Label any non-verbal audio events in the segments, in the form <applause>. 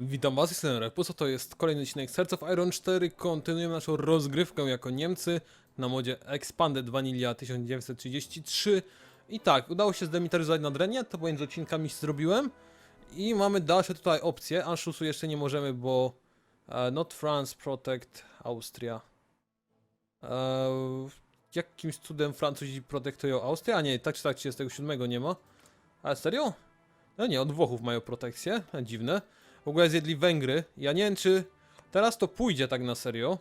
Witam was, jestem Repuso, to jest kolejny odcinek Hearts of Iron 4. Kontynuujemy naszą rozgrywkę jako Niemcy na modzie Expanded Vanilla 1933. I tak, udało się zdemilitaryzować Nadrenię, to pomiędzy odcinkami zrobiłem. I mamy dalsze tutaj opcje, Anszusu jeszcze nie możemy, bo e, Not France, Protect, Austria. E, jakimś cudem Francuzi protektują Austrię, a nie, tak czy tak 37 nie ma. Ale serio? No nie, od Włochów mają protekcję, dziwne. W ogóle zjedli Węgry. Ja nie wiem, czy teraz to pójdzie tak na serio.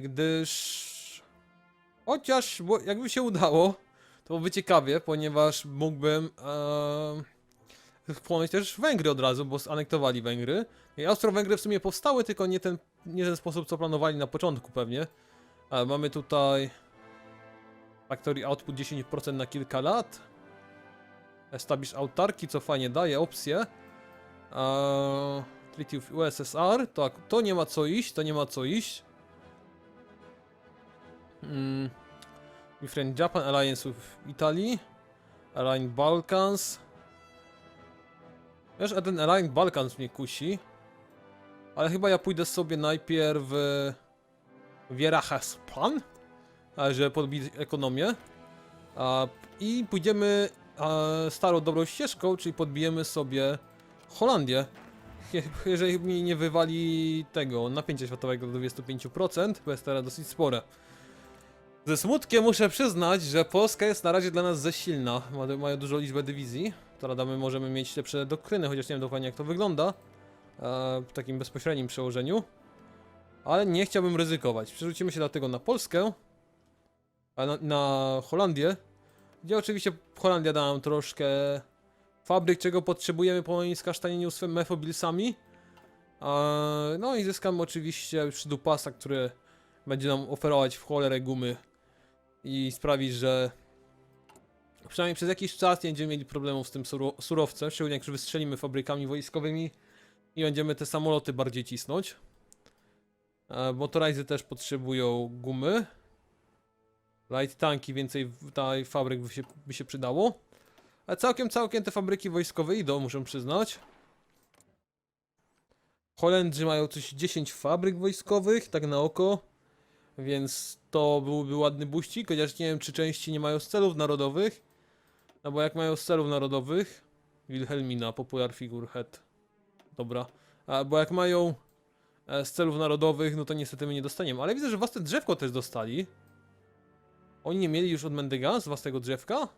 Gdyż. Chociaż, bo jakby się udało, to byłoby ciekawie, ponieważ mógłbym e, wchłonąć też Węgry od razu, bo zanektowali Węgry. I Austro-Węgry w sumie powstały, tylko nie ten, nie ten sposób, co planowali na początku pewnie. E, mamy tutaj Factory Output 10% na kilka lat. Establish autarki, co fajnie daje opcję. Treaty of USSR, tak, to nie ma co iść, to nie ma co iść. Mm. Befriend Japan, Alliance with Italy, Align Balkans. Wiesz, a ten Align Balkans mnie kusi. Ale chyba ja pójdę sobie najpierw w Wierachaspan, e, żeby podbić ekonomię. I pójdziemy starą dobrą ścieżką, czyli podbijemy sobie Holandię. Je- Jeżeli mi nie wywali tego napięcia światowego do 25%, bo jest teraz dosyć spore. Ze smutkiem muszę przyznać, że Polska jest na razie dla nas za silna. Ma, mają dużą liczbę dywizji, która damy możemy mieć lepsze doktryny, chociaż nie wiem dokładnie jak to wygląda. E, w takim bezpośrednim przełożeniu. Ale nie chciałbym ryzykować. Przerzucimy się dlatego na Polskę. A na, na Holandię. Gdzie oczywiście Holandia da nam troszkę fabryk, czego potrzebujemy po moim skasztanieniu z mefobilsami. Eee, No i zyskam oczywiście przydupasa, który będzie nam oferować w cholerę gumy i sprawi, że przynajmniej przez jakiś czas nie będziemy mieli problemów z tym suro- surowcem, szczególnie jak już wystrzelimy fabrykami wojskowymi i będziemy te samoloty bardziej cisnąć. E, też potrzebują gumy. Light tanki, więcej tutaj fabryk by się, by się przydało. A całkiem, całkiem te fabryki wojskowe idą, muszę przyznać. Holendrzy mają coś 10 fabryk wojskowych, tak na oko. Więc to byłby ładny buścik, chociaż nie wiem, czy części nie mają z celów narodowych. No bo jak mają z celów narodowych... Wilhelmina, Popular Figure Head. Dobra. A, bo jak mają e, z celów narodowych, no to niestety my nie dostaniemy. Ale widzę, że własne drzewko też dostali. Oni nie mieli już od Mendega z własnego drzewka?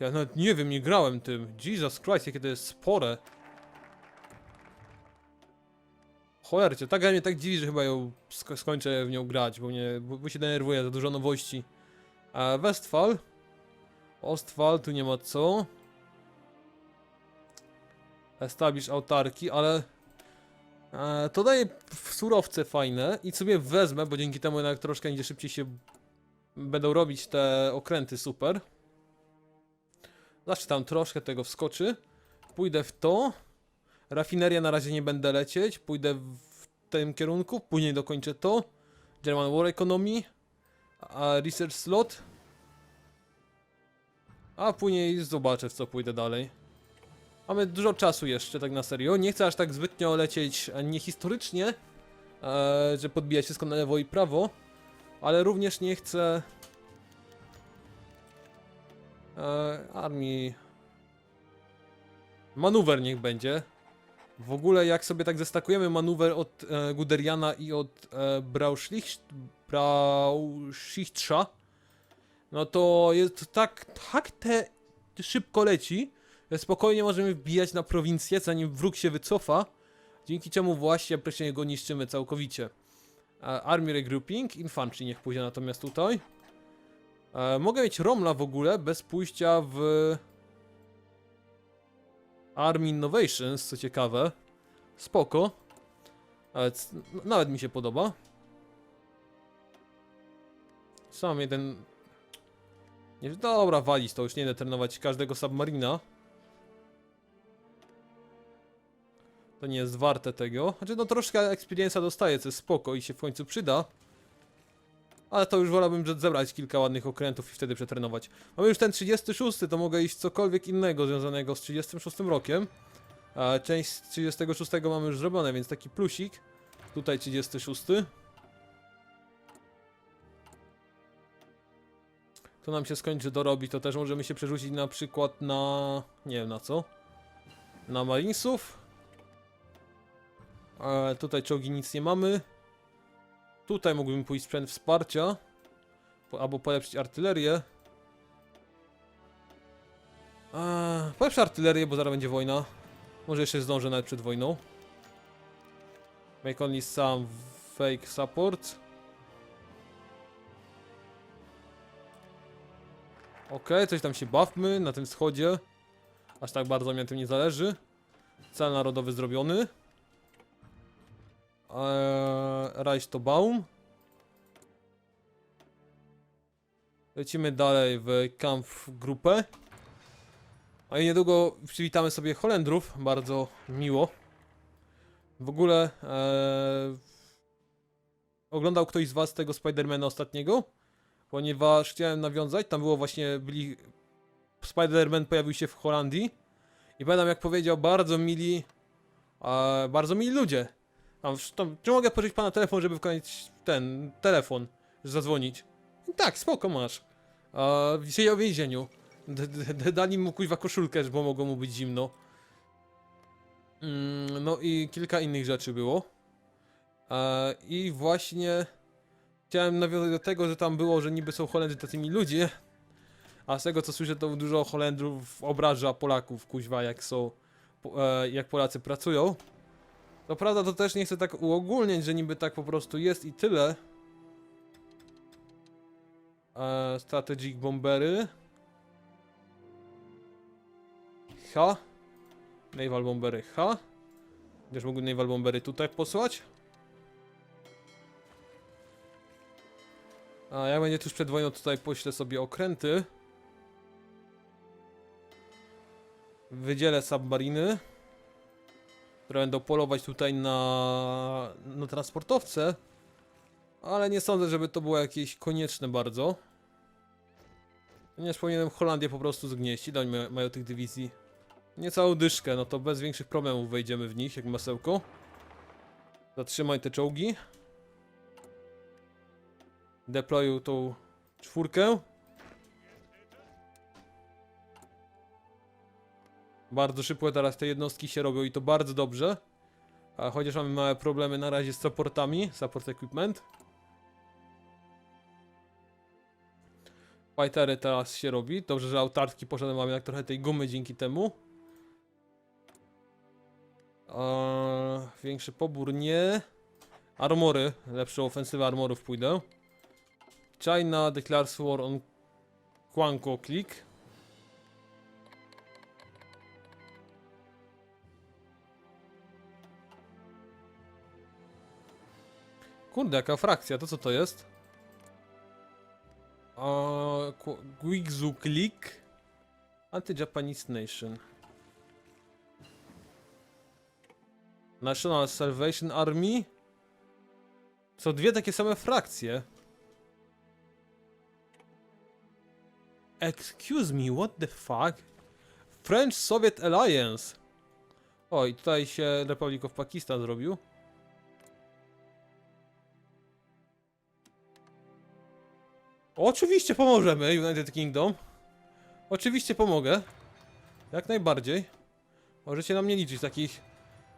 Ja nawet nie wiem, nie grałem tym. Jesus Christ, jakie to jest spore. Cholercie, ta gra mnie tak dziwi, że chyba ją sko skończę w nią grać, bo mnie, bo, bo się denerwuję, za dużo nowości. A Westfal. Ostfal, tu nie ma co. Establish autarki, ale... E, to daje surowce fajne i sobie wezmę, bo dzięki temu jednak troszkę będzie szybciej się będą robić te okręty super. Zawsze tam troszkę tego wskoczy. Pójdę w to. Rafineria na razie nie będę lecieć. Pójdę w tym kierunku. Później dokończę to. German War Economy. A Research Slot. A później zobaczę w co pójdę dalej. Mamy dużo czasu jeszcze, tak na serio. Nie chcę aż tak zbytnio lecieć e, niehistorycznie, e, że podbijać wszystko na lewo i prawo, ale również nie chcę e, armii. Manuwer niech będzie. W ogóle jak sobie tak zestakujemy manuwer od e, Guderiana i od e, Brauschlichtscha, no to jest tak, tak te szybko leci, że spokojnie możemy wbijać na prowincję, zanim wróg się wycofa, dzięki czemu właśnie wreszcie go niszczymy całkowicie. E, Army Regrouping, Infantry niech pójdzie natomiast tutaj. E, mogę mieć Romla w ogóle bez pójścia w Army Innovations, co ciekawe. Spoko. Nawet, nawet mi się podoba. Sam jeden... Nie, dobra, walić to, już nie będę trenować każdego submarina. To nie jest warte tego. Znaczy, no troszkę experience'a dostaję, co jest spoko i się w końcu przyda. Ale to już wolałbym zebrać kilka ładnych okrętów i wtedy przetrenować. Mamy już ten 36, to mogę iść cokolwiek innego związanego z 36 rokiem. A część z 36 mamy już zrobione, więc taki plusik. Tutaj 36. To nam się skończy dorobi, to też możemy się przerzucić na przykład na... nie wiem na co. Na Marinesów. E, tutaj czołgi nic nie mamy. Tutaj mógłbym pójść sprzęt wsparcia. Po, albo polepszyć artylerię. Eee, polepszę artylerię, bo zaraz będzie wojna. Może jeszcze zdążę nawet przed wojną. Make only some fake support. Okej, coś tam się bawmy na tym wschodzie. Aż tak bardzo mi na tym nie zależy. Cel narodowy zrobiony. Eee, Reichstobaum. Lecimy dalej w Kampfgruppe. A i niedługo przywitamy sobie Holendrów, bardzo miło. W ogóle eee, oglądał ktoś z was tego Spidermana ostatniego? Ponieważ chciałem nawiązać, tam było właśnie, byli Spider-Man pojawił się w Holandii i pamiętam jak powiedział, bardzo mili, e, bardzo mili ludzie. Tam, tam, czy mogę pożyczyć pana telefon, żeby wykonać ten telefon, zadzwonić? Tak, spoko masz. E, siedział więzieniu. D- Dali mu kuźwa koszulkę, bo mogło mu być zimno. Mm, no i kilka innych rzeczy było. I właśnie chciałem nawiązać do tego, że tam było, że niby są Holendrzy tacymi ludzie, a z tego co słyszę, to dużo Holendrów obraża Polaków, kuźwa, jak są, e, jak Polacy pracują. To prawda, to też nie chcę tak uogólniać, że niby tak po prostu jest i tyle. E, strategic Bombery. H. Naval Bombery H. Też mógłbym Naval Bombery tutaj posłać. A jak będzie tuż przed wojną, tutaj poślę sobie okręty. Wydzielę submariny. Które będą polować tutaj na, na transportowce. Ale nie sądzę, żeby to było jakieś konieczne bardzo. Ponieważ powinienem Holandię po prostu zgnieść. Ile oni ma- mają tych dywizji? Niecałą dyszkę, no to bez większych problemów wejdziemy w nich, jak masełko. Zatrzymaj te czołgi. Deployu tą czwórkę. Bardzo szybko teraz te jednostki się robią i to bardzo dobrze. A chociaż mamy małe problemy na razie z supportami, support equipment. Fightery teraz się robi. Dobrze, że autarki poszedłem, mamy jak trochę tej gumy dzięki temu. Eee, większy pobór nie. Armory, lepszą ofensywę armorów pójdę. China declares war on Quanko Click. Kurde, jaka frakcja, to co to jest? Guigzu Click. Anti-Japanese Nation. National Salvation Army. Są dwie takie same frakcje. Excuse me, what the fuck? French-Soviet Alliance. O, i tutaj się Republic of Pakistan zrobił. Oczywiście pomożemy, United Kingdom. Oczywiście pomogę. Jak najbardziej. Możecie na mnie liczyć w takich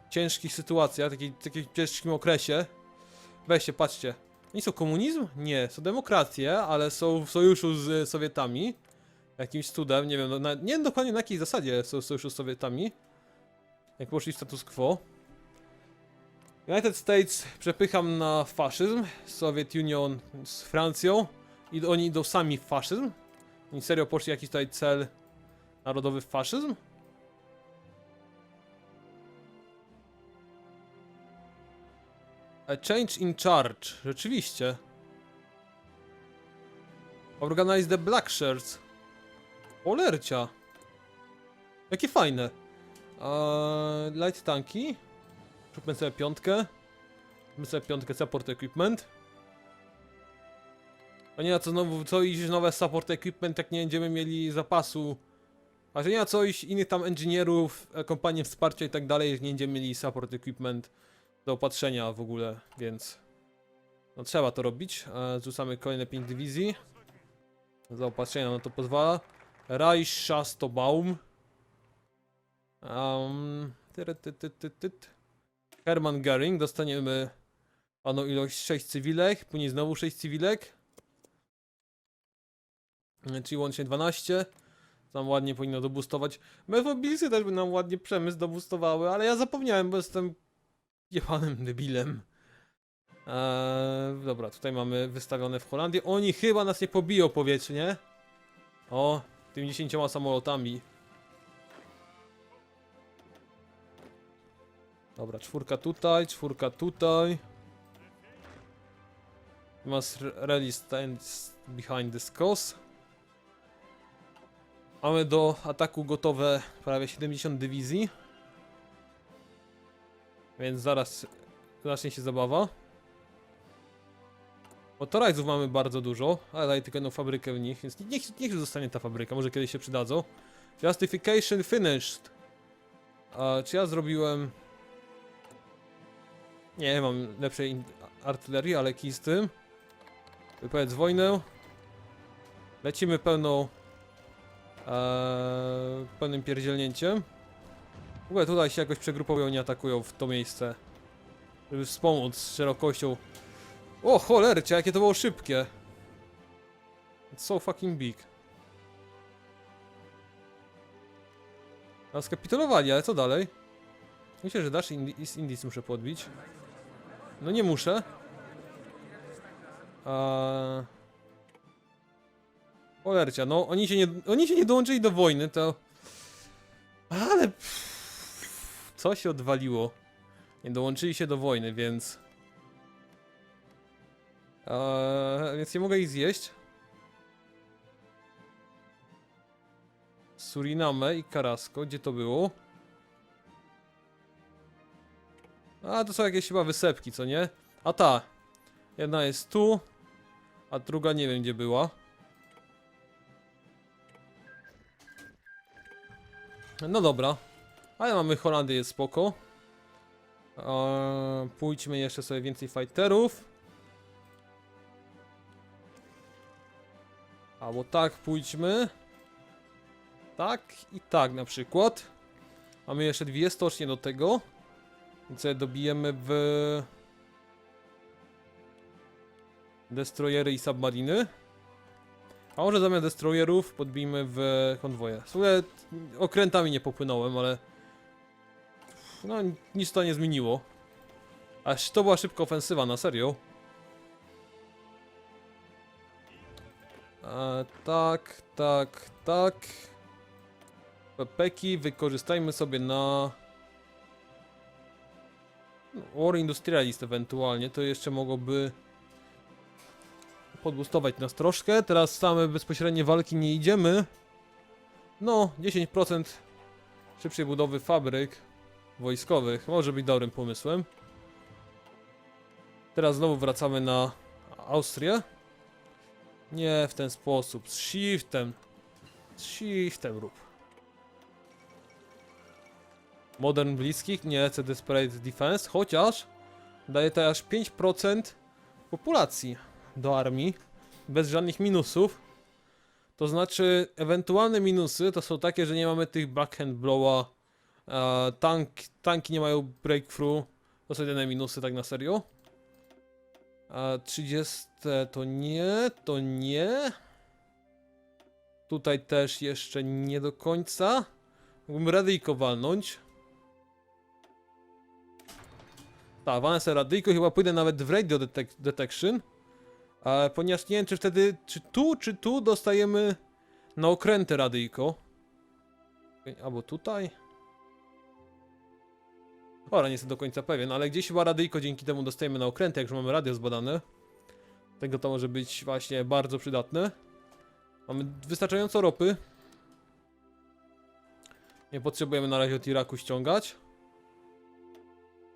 ciężkich sytuacjach, takiej, takim ciężkim okresie. Weźcie, patrzcie. Oni są komunizm? Nie, są demokracje, ale są w sojuszu z Sowietami. Jakimś cudem, nie wiem, no, na, nie wiem dokładnie na jakiej zasadzie są w sojuszu z Sowietami. Jak poszli status quo. United States przepycham na faszyzm, Soviet Union z Francją i oni idą sami w faszyzm. Oni serio poszli jakiś tutaj cel narodowy faszyzm? A change in charge, rzeczywiście. Organize the Black Shirts. Olercia. Jakie fajne. Eee, light tanki. Zróbmy sobie piątkę. Zróbmy sobie piątkę support equipment. A nie, a co znowu, co iść nowe support equipment, jak nie będziemy mieli zapasu A że nie ma coś, innych tam inżynierów, e, kompanii wsparcia i tak dalej, nie będziemy mieli support equipment do opatrzenia w ogóle, więc no trzeba to robić. E, Zrzucamy kolejne 5 dywizji. Zaopatrzenie na to pozwala. Um, ty, ty, ty, tyt. Hermann Göring, dostaniemy panu ilość 6 cywilek, później znowu 6 cywilek. Czyli łącznie 12. Nam ładnie powinno dobustować. Mefobilsy też by nam ładnie przemysł dobustowały, ale ja zapomniałem, bo jestem jebanym debilem. Eee, dobra, tutaj mamy wystawione w Holandii. Oni chyba nas nie pobiją powietrznie. O, tymi 10 samolotami. Dobra, czwórka tutaj, czwórka tutaj. Must really stand behind this cause. Mamy do ataku gotowe prawie 70 dywizji. Więc zaraz zacznie się zabawa. Motorizów mamy bardzo dużo, ale daję tylko jedną fabrykę w nich, więc niech, niech zostanie ta fabryka, może kiedyś się przydadzą. Justification finished. A, czy ja zrobiłem... Nie, mam lepszej artylerii, ale kij z tym. Wypowiedz wojnę. Lecimy pełną... Eee, pełnym pierdzielnięciem. W ogóle tutaj się jakoś przegrupowują, nie atakują w to miejsce. Żeby wspomóc szerokością. O cholercie, jakie to było szybkie. It's so fucking big. A skapitulowali, ale co dalej? Myślę, że Dash Indi z muszę podbić. No nie muszę. A... Cholercia, no oni się nie, oni się nie dołączyli do wojny, to... Ale... Co się odwaliło? Nie dołączyli się do wojny, więc... Eee, więc nie mogę ich zjeść. Suriname i Carrasco, gdzie to było? A, to są jakieś chyba wysepki, co nie? A ta. Jedna jest tu, a druga nie wiem gdzie była. No dobra. Ale mamy Holandię, jest spoko. Eee, pójdźmy jeszcze sobie więcej fighterów. Albo tak, pójdźmy. Tak i tak na przykład. Mamy jeszcze dwie stocznie do tego. Więc dobijemy w... Destroyery i submariny. A może zamiast destroyerów podbijmy w konwoje. W okrętami nie popłynąłem, ale... No, nic to nie zmieniło. Aż to była szybka ofensywa, na serio. E, tak, tak, tak. Pepeki wykorzystajmy sobie na... War Industrialist ewentualnie, to jeszcze mogłoby podbustować nas troszkę. Teraz same bezpośrednie walki nie idziemy. No, 10% szybszej budowy fabryk wojskowych może być dobrym pomysłem. Teraz znowu wracamy na Austrię. Nie w ten sposób. Z shiftem. Z shiftem rób. Modern bliskich? Nie, chcę Desperate Defense, chociaż daje to aż 5% populacji do armii. Bez żadnych minusów. To znaczy, ewentualne minusy to są takie, że nie mamy tych backhand blowa. E, tank, tanki nie mają breakthrough. To są jedyne minusy, tak na serio. A 30 to nie, to nie. Tutaj też jeszcze nie do końca. Mógłbym radyjko walnąć. Tak, walnę sobie radyjko, chyba pójdę nawet w radio detec detection. Ponieważ nie wiem, czy wtedy, czy tu, czy tu dostajemy na okręty radyjko. Albo tutaj. Ora, nie jestem do końca pewien, ale gdzieś chyba radyjko dzięki temu dostajemy na okręty, jak już mamy radio zbadane. Tego to może być właśnie bardzo przydatne. Mamy wystarczająco ropy. Nie potrzebujemy na razie od Iraku ściągać.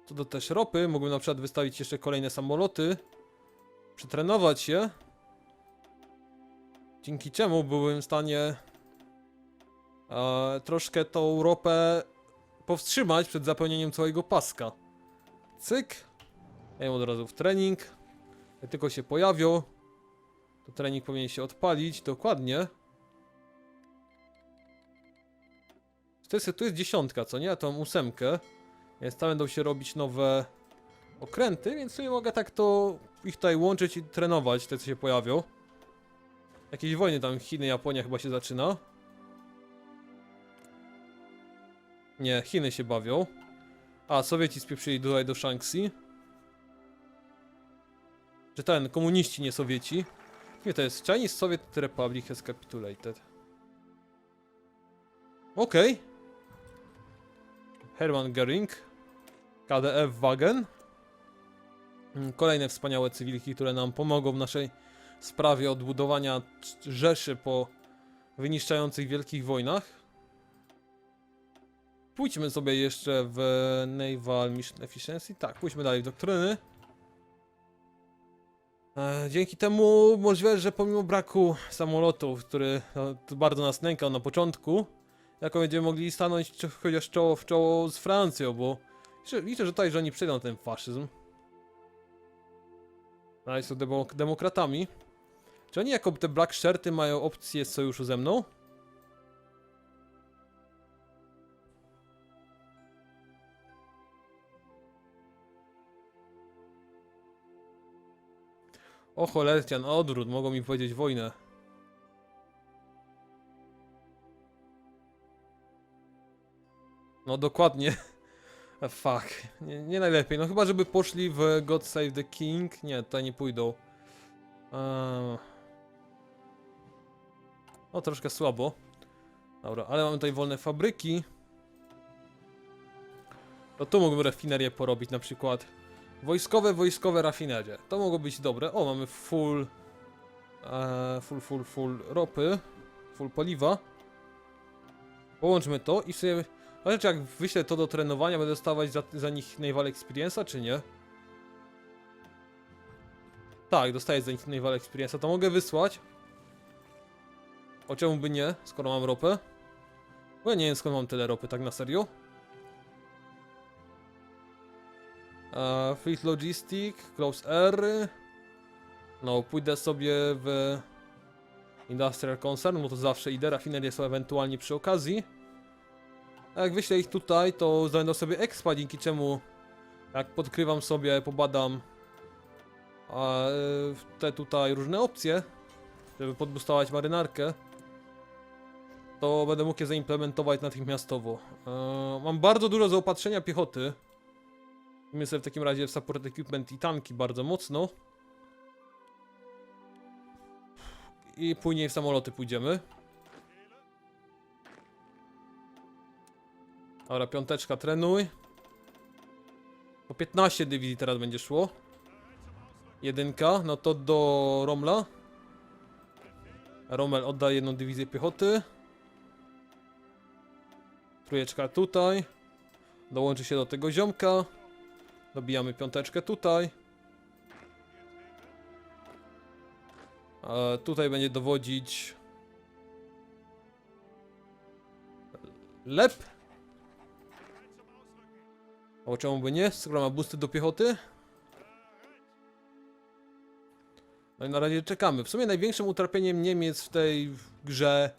Co do też ropy, mógłbym na przykład wystawić jeszcze kolejne samoloty. Przetrenować się. Dzięki czemu byłbym w stanie e, troszkę tą ropę powstrzymać przed zapełnieniem całego paska. Cyk. Ja od razu w trening. Jak tylko się pojawią, to trening powinien się odpalić, dokładnie. Jest, tu jest dziesiątka, co nie? Ja tą ósemkę. Więc tam będą się robić nowe okręty, więc sobie mogę tak to ich tutaj łączyć i trenować, te co się pojawią. Jakieś wojny tam Chiny, Japonia chyba się zaczyna. Nie, Chiny się bawią. A, Sowieci spieprzyli tutaj do Shanxi. Czy ten, komuniści, nie Sowieci. Nie, to jest Chinese Soviet Republic has capitulated. Okej. Hermann Göring. KDF Wagen. Mm, Kolejne wspaniałe cywilki, które nam pomogą w naszej sprawie odbudowania Rzeszy po wyniszczających wielkich wojnach. Pójdźmy sobie jeszcze w Naval Mission Efficiency. Tak, pójdźmy dalej w doktryny. E, Dzięki temu możliwe, że pomimo braku samolotów, który no, bardzo nas nękał na początku, jako będziemy mogli stanąć chociaż czoło w czoło z Francją, bo liczę że tutaj, że oni przejdą ten faszyzm. Ale są demo demokratami. Czy oni jako te Black Shirty mają opcję sojuszu ze mną? O cholercian, odwrót, mogą mi powiedzieć wojnę. No dokładnie. <laughs> Fuck. Nie, nie najlepiej. No chyba, żeby poszli w God Save the King. Nie, tutaj nie pójdą. Eee... No troszkę słabo. Dobra, ale mamy tutaj wolne fabryki. To tu mógłbym rafinerię porobić na przykład. Wojskowe, wojskowe rafinerie. To mogło być dobre. O, mamy full... E, full, full, full ropy. Full paliwa. Połączmy to i sobie... Ale czy jak wyślę to do trenowania, będę dostawać za, za nich Naval Experience'a, czy nie? Tak, dostaję za nich Naval Experience'a, to mogę wysłać. O czemu by nie, skoro mam ropę? Bo ja nie wiem skąd mam tyle ropy, tak na serio. Uh, Fleet Logistic, Close Air. No, pójdę sobie w Industrial Concern, bo to zawsze idę, rafinerie są ewentualnie przy okazji. A jak wyślę ich tutaj, to zdobędą sobie expa, dzięki czemu jak podkrywam sobie, pobadam a, e, te tutaj różne opcje, żeby podbustować marynarkę, to będę mógł je zaimplementować natychmiastowo. E, mam bardzo dużo zaopatrzenia piechoty. Weźmy sobie w takim razie w support equipment i tanki bardzo mocno. I później w samoloty pójdziemy. Dobra, piąteczka, trenuj. Po 15 dywizji teraz będzie szło. Jedynka, no to do Romla. Rommel oddaje jedną dywizję piechoty. Trójeczka tutaj. Dołączy się do tego ziomka. Dobijamy piąteczkę tutaj. E, tutaj będzie dowodzić... Lep. O czemu by nie? Skoro ma boosty do piechoty. No i na razie czekamy. W sumie największym utrapieniem Niemiec w tej grze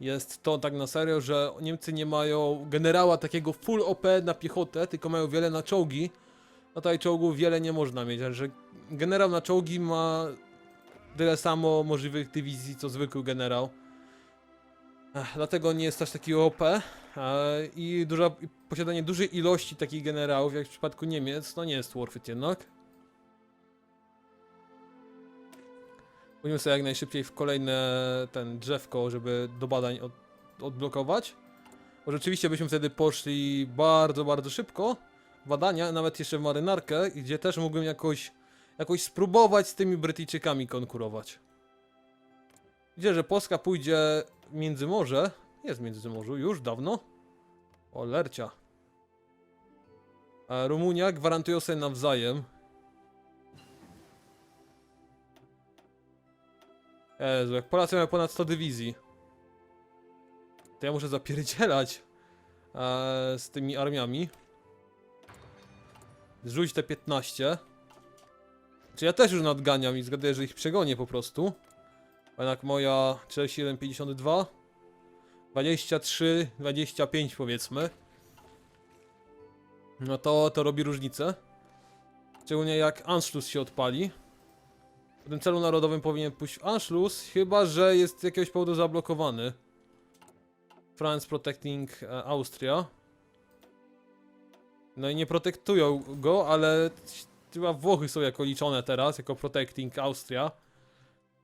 jest to tak na serio, że Niemcy nie mają generała takiego full OP na piechotę, tylko mają wiele na czołgi. No tutaj czołgów wiele nie można mieć, że generał na czołgi ma tyle samo możliwych dywizji co zwykły generał. Ech, dlatego nie jest aż taki OP. E, I duża, posiadanie dużej ilości takich generałów, jak w przypadku Niemiec, no nie jest worth jednak. Pójdźmy sobie jak najszybciej w kolejne ten drzewko, żeby do badań od, odblokować. Bo rzeczywiście byśmy wtedy poszli bardzo, bardzo szybko. Badania, nawet jeszcze w marynarkę, gdzie też mógłbym jakoś, jakoś spróbować z tymi Brytyjczykami konkurować. Widzę, że Polska pójdzie w Międzymorze. Jest w Międzymorzu, już dawno. O, lercia. A Rumunia gwarantują sobie nawzajem. Jezu, jak Polacy mają ponad 100 dywizji. To ja muszę zapierdzielać e, z tymi armiami. Zrzuć te 15. Czy ja też już nadganiam i zgaduję, że ich przegonię po prostu. Jednak moja 47,52 23, 25 powiedzmy. No to, to robi różnicę. Szczególnie jak Anschluss się odpali. W tym celu narodowym powinien pójść Anschluss, chyba że jest z jakiegoś powodu zablokowany. France Protecting e, Austria. No i nie protektują go, ale chyba Włochy są jako liczone teraz, jako Protecting Austria.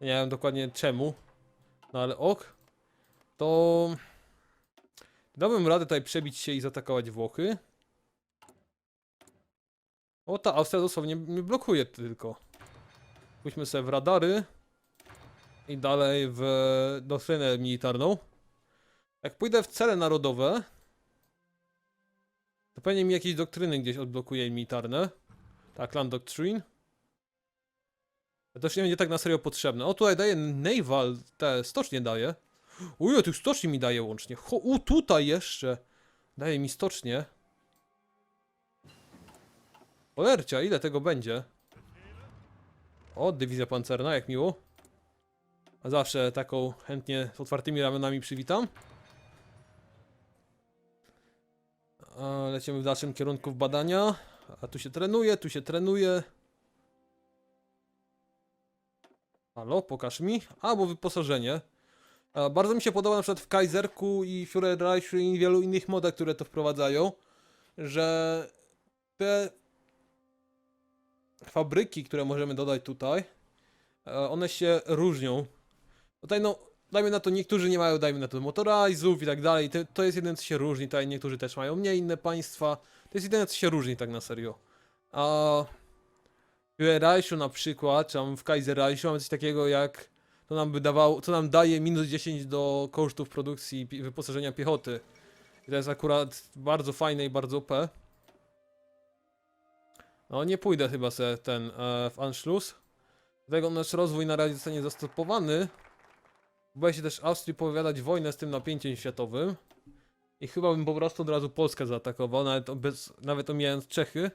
Nie wiem dokładnie czemu. No ale ok. To... Dałbym radę tutaj przebić się i zaatakować Włochy. O, ta Austria dosłownie mnie blokuje tylko. Pójdźmy sobie w radary. I dalej w doktrynę militarną. Jak pójdę w cele narodowe, to pewnie mi jakieś doktryny gdzieś odblokuje militarne. Tak, Land Doctrine. To też nie będzie tak na serio potrzebne. O, tutaj daje Naval, te stocznie daje. Uj, tych stoczni mi daje łącznie. Ho, u, tutaj jeszcze. Daje mi stocznie. Olercia, ile tego będzie? O, dywizja pancerna, jak miło. A zawsze taką chętnie z otwartymi ramionami przywitam. A, lecimy w dalszym kierunku w badania. A tu się trenuje, tu się trenuje. Halo, pokaż mi. A, bo wyposażenie. A, bardzo mi się podoba na przykład w Kaiserku i Führerreichu i wielu innych modach, które to wprowadzają, że te fabryki, które możemy dodać tutaj, e, one się różnią. Tutaj no, dajmy na to, niektórzy nie mają, dajmy na to, motorizów i tak dalej, to, jest jedyne co się różni, tutaj niektórzy też mają mniej, inne państwa, to jest jedyne co się różni tak na serio. A w Reichu na przykład, czy tam w Kaiserreichu mamy coś takiego jak, to nam by to nam daje minus 10 do kosztów produkcji pi- wyposażenia piechoty. I to jest akurat bardzo fajne i bardzo OP. No nie pójdę chyba se ten e, w Anschluss. Dlatego nasz rozwój na razie zostanie zastopowany. Boję się też Austrii powiadać wojnę z tym napięciem światowym. I chyba bym po prostu od razu Polskę zaatakował, nawet, bez, nawet omijając Czechy.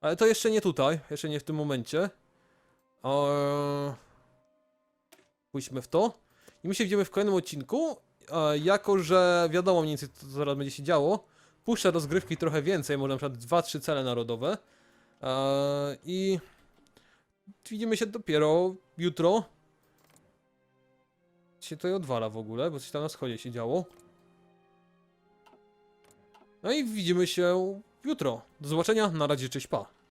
Ale to jeszcze nie tutaj, jeszcze nie w tym momencie. Eee... Pójdźmy w to. I my się widzimy w kolejnym odcinku. E, jako, że wiadomo mniej więcej co zaraz będzie się działo, puszczę rozgrywki trochę więcej, może na przykład 2-3 cele narodowe. Eee, I widzimy się dopiero jutro. Się to odwala w ogóle, bo coś tam na schodzie się działo. No i widzimy się jutro. Do zobaczenia, na razie, cześć, pa.